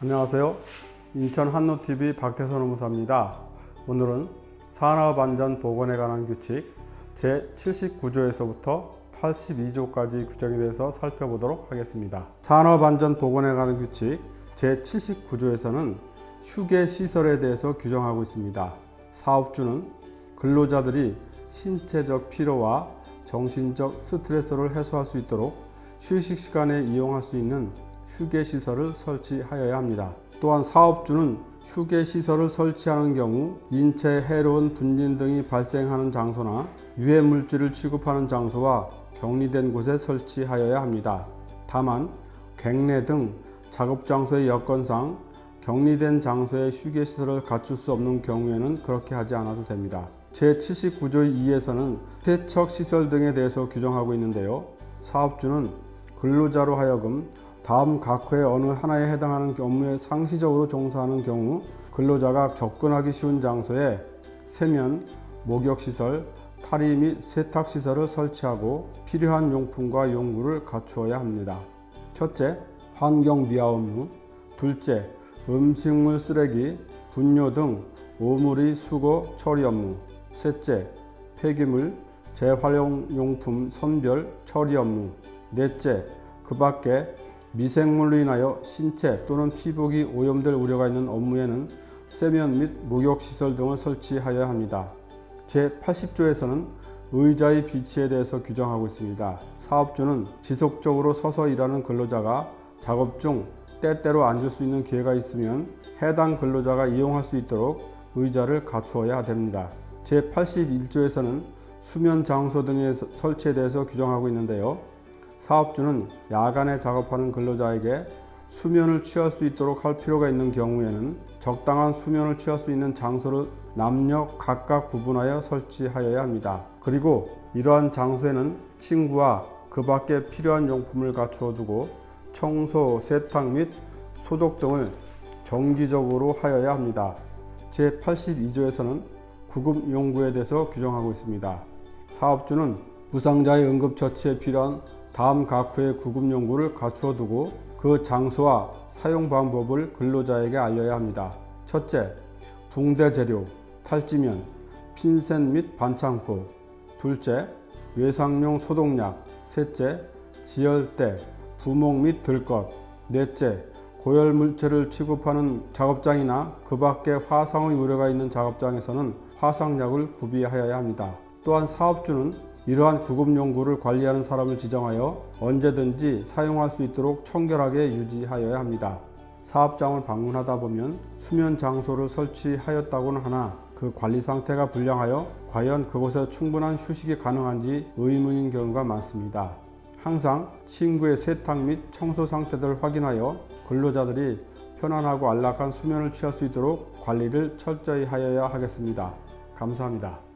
안녕하세요. 인천 한노TV 박태선 의무사입니다. 오늘은 산업안전 보건에 관한 규칙 제79조에서부터 82조까지 규정에 대해서 살펴보도록 하겠습니다. 산업안전 보건에 관한 규칙 제79조에서는 휴게 시설에 대해서 규정하고 있습니다. 사업주는 근로자들이 신체적 피로와 정신적 스트레스를 해소할 수 있도록 휴식 시간에 이용할 수 있는 휴게 시설을 설치하여야 합니다. 또한 사업주는 휴게 시설을 설치하는 경우 인체에 해로운 분진 등이 발생하는 장소나 유해 물질을 취급하는 장소와 격리된 곳에 설치하여야 합니다. 다만 객내 등 작업 장소의 여건상 격리된 장소에 휴게 시설을 갖출 수 없는 경우에는 그렇게 하지 않아도 됩니다. 제79조의 2에서는 세척 시설 등에 대해서 규정하고 있는데요. 사업주는 근로자로 하여금 다음 각호의 어느 하나에 해당하는 업무에 상시적으로 종사하는 경우 근로자가 접근하기 쉬운 장소에 세면, 목욕시설, 탈의 및 세탁시설을 설치하고 필요한 용품과 용구를 갖추어야 합니다. 첫째, 환경 미화 업무. 둘째, 음식물 쓰레기, 분뇨 등 오물의 수거 처리 업무. 셋째, 폐기물, 재활용 용품 선별 처리 업무. 넷째, 그 밖에 미생물로 인하여 신체 또는 피부기 오염될 우려가 있는 업무에는 세면 및 목욕시설 등을 설치하여야 합니다. 제80조에서는 의자의 비치에 대해서 규정하고 있습니다. 사업주는 지속적으로 서서 일하는 근로자가 작업 중 때때로 앉을 수 있는 기회가 있으면 해당 근로자가 이용할 수 있도록 의자를 갖추어야 됩니다. 제81조에서는 수면 장소 등의 설치에 대해서 규정하고 있는데요. 사업주는 야간에 작업하는 근로자에게 수면을 취할 수 있도록 할 필요가 있는 경우에는 적당한 수면을 취할 수 있는 장소를 남녀 각각 구분하여 설치하여야 합니다. 그리고 이러한 장소에는 침구와 그 밖에 필요한 용품을 갖추어 두고 청소, 세탁 및 소독 등을 정기적으로 하여야 합니다. 제82조에서는 구급 용구에 대해서 규정하고 있습니다. 사업주는 부상자의 응급처치에 필요한 다음 각호의 구급 용구를 갖추어 두고 그 장소와 사용 방법을 근로자에게 알려야 합니다. 첫째, 붕대 재료, 탈지면, 핀셋 및 반창고. 둘째, 외상용 소독약. 셋째, 지혈대, 부목 및 들것. 넷째, 고열 물체를 취급하는 작업장이나 그 밖에 화상의 우려가 있는 작업장에서는 화상약을 구비하여야 합니다. 또한 사업주는 이러한 구급 용구를 관리하는 사람을 지정하여 언제든지 사용할 수 있도록 청결하게 유지하여야 합니다. 사업장을 방문하다 보면 수면 장소를 설치하였다고는 하나 그 관리 상태가 불량하여 과연 그곳에 충분한 휴식이 가능한지 의문인 경우가 많습니다. 항상 침구의 세탁 및 청소 상태들을 확인하여 근로자들이 편안하고 안락한 수면을 취할 수 있도록 관리를 철저히 하여야 하겠습니다. 감사합니다.